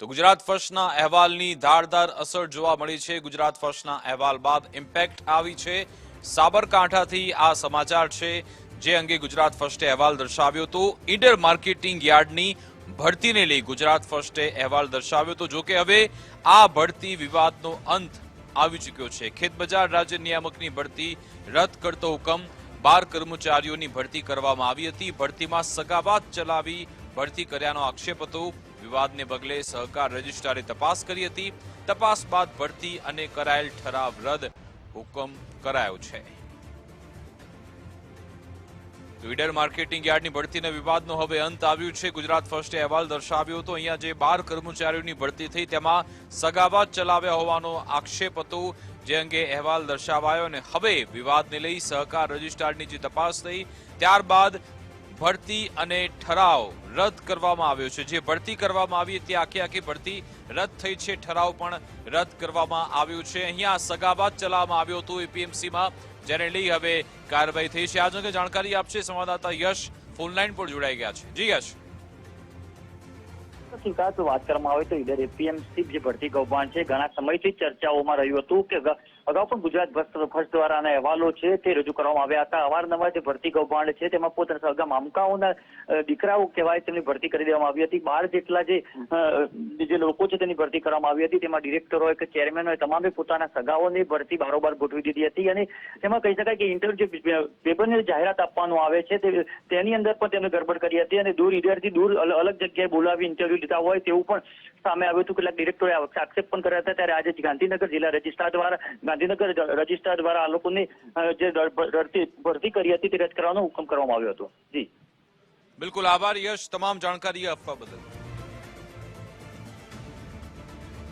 તો ગુજરાત ફર્સ્ટના અહેવાલની ધારદાર અસર જોવા મળી છે. ગુજરાત ફર્સ્ટના અહેવાલ બાદ ઇમ્પેક્ટ આવી છે. સાબરકાંઠાથી આ સમાચાર છે, જે અંગે ગુજરાત ફર્સ્ટે અહેવાલ દર્શાવ્યો હતો. ઈડર માર્કેટિંગ યાર્ડની ભરતીને લઈ ગુજરાત ફર્સ્ટે અહેવાલ દર્શાવ્યો હતો. જોકે હવે આ ભરતી વિવાદનો અંત આવી ચૂક્યો છે. ખેત બજાર રાજ્ય નિયામકની ભરતી રદ કરતો હુકમ બાર કર્મચારીઓની ભરતી કરવામાં આવી હતી. ભરતીમાં સગાવાત ચલાવી ભરતી કર્યાનો આક્ષેપ હતો. વિવાદને પગલે સહકાર રજિસ્ટ્રારે તપાસ કરી હતી. તપાસ બાદ ભરતી અને કરાયેલ ઠરાવ રદ હુકમ કરાયો છે. તો માર્કેટિંગ યાર્ડની ભરતીના વિવાદનો હવે અંત આવ્યું છે. ગુજરાત ફર્સ્ટે અહેવાલ દર્શાવ્યો હતો. અહીંયા જે બાર કર્મચારીઓની ભરતી થઈ તેમાં સગાવાત ચલાવ્યા હોવાનો આક્ષેપ હતો, જે અંગે અહેવાલ દર્શાવાયો અને હવે વિવાદને લઈ સહકાર રજિસ્ટ્રારની જે તપાસ થઈ, ત્યારબાદ ભરતી અને ઠરાવ રદ કરવામાં આવ્યો છે. જે ભરતી કરવામાં આવી હતી, આખી આખી ભરતી રદ થઈ છે. ઠરાવ પણ રદ કરવામાં આવ્યો છે. અહીંયા સગાબાદ ચલાવવામાં આવ્યો હતો એપીએમસીમાં જેને લઈ હવે કાર્યવાહી થઈ છે. આજ જાણકારી આપશે સંવાદદાતા યશ. ફોનલાઈન પર જોડાઈ ગયા છે. જી યશ. વિકાસ વાત કરવામાં આવે તો ઈડર એપીએમસી જે ભરતી કૌભાંડ છે, ઘણા સમયથી ચર્ચાઓમાં રહ્યું હતું કે અગાઉ પણ ગુજરાત ફર્સ્ટ દ્વારા દ્વારાના અહેવાલો છે તે રજૂ કરવામાં આવ્યા હતા. અવારનવાર જે ભરતી કૌભાંડ છે તેમાં પોતાના સગા મામકાઓના દીકરાઓ કહેવાય તેમની ભરતી કરી દેવામાં આવી હતી. બાર જેટલા જે જે લોકો છે તેની ભરતી કરવામાં આવી હતી. તેમાં ડિરેક્ટર કે ચેરમેન હોય, તમામે પોતાના સગાઓની ભરતી બારોબાર ગોઠવી દીધી હતી અને તેમાં કહી શકાય કે ઇન્ટરવ્યુ પેપરની જાહેરાત આપવાનું આવે છે તેની અંદર પણ તેમને ગડબડ કરી હતી અને દૂર ઈડરથી દૂર અલગ જગ્યાએ બોલાવી, ઇન્ટરવ્યુ લીધા હોય તેવું પણ સામે આવ્યું હતું. કેટલાક ડિરેક્ટરે આક્ષેપ પણ કર્યા હતા. ત્યારે આજે ગાંધીનગર જિલ્લા રજિસ્ટ્રાર દ્વારા, ગાંધીનગર રજિસ્ટ્રાર દ્વારા આ લોકોની જે ભરતી કરી હતી તે રદ કરવાનો હુકમ કરવામાં આવ્યો હતો. જી. બિલકુલ આભાર યશ. તમામ જાણકારી આપવા બદલ.